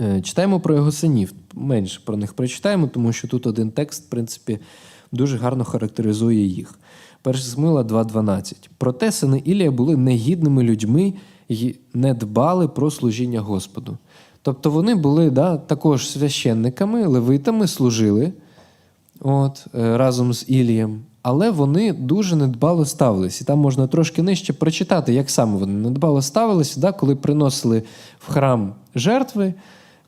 Е, Читаємо про його синів. Менше про них прочитаємо, тому що тут один текст, в принципі, дуже гарно характеризує їх. 1 Смила 2.12. Проте сини Ілія були негідними людьми і не дбали про служіння Господу. Тобто вони були да, також священниками, левитами, служили от, е, разом з Ілієм, але вони дуже недбало ставились. І там можна трошки нижче прочитати, як саме вони недбало ставилися, да, коли приносили в храм жертви,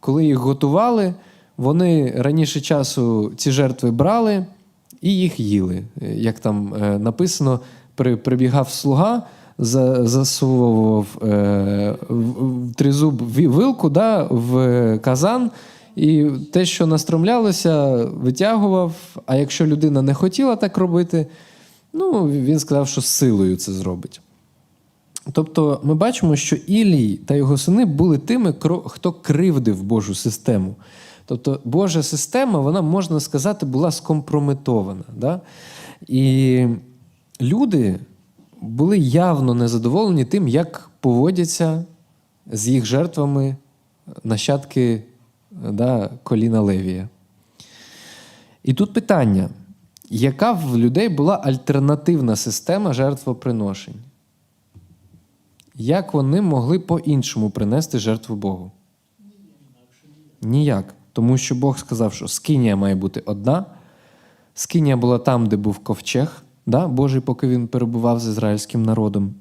коли їх готували, вони раніше часу ці жертви брали і їх їли. Як там е, написано, при, прибігав слуга, за- засовував е, в- тризуб вилку да, в казан, і те, що настромлялося, витягував. А якщо людина не хотіла так робити, ну, він сказав, що силою це зробить. Тобто ми бачимо, що Ілій та його сини були тими, хто кривдив Божу систему. Тобто Божа система, вона, можна сказати, була скомпрометована. Да? І люди були явно незадоволені тим, як поводяться з їх жертвами нащадки да, коліна Левія. І тут питання: яка в людей була альтернативна система жертвоприношень? Як вони могли по-іншому принести жертву Богу? Ніяк. Тому що Бог сказав, що скинія має бути одна. Скинія була там, де був ковчег, да? Божий, поки він перебував з ізраїльським народом.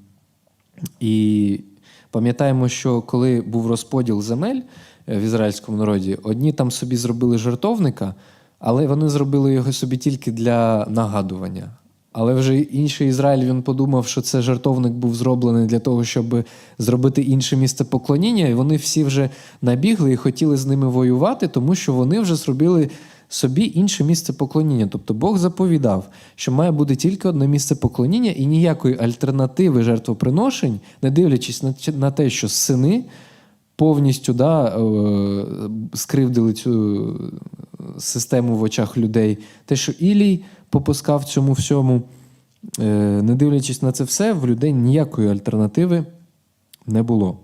І пам'ятаємо, що коли був розподіл земель е, в ізраїльському народі, одні там собі зробили жертовника, але вони зробили його собі тільки для нагадування. Але вже інший Ізраїль він подумав, що це жертовник був зроблений для того, щоб зробити інше місце поклоніння, і вони всі вже набігли і хотіли з ними воювати, тому що вони вже зробили собі інше місце поклоніння. Тобто Бог заповідав, що має бути тільки одне місце поклоніння і ніякої альтернативи жертвоприношень, не дивлячись на, на те, що сини повністю да, е, скривдили цю систему в очах людей. Те, що Ілій попускав цьому всьому, е, не дивлячись на це все, в людей ніякої альтернативи не було.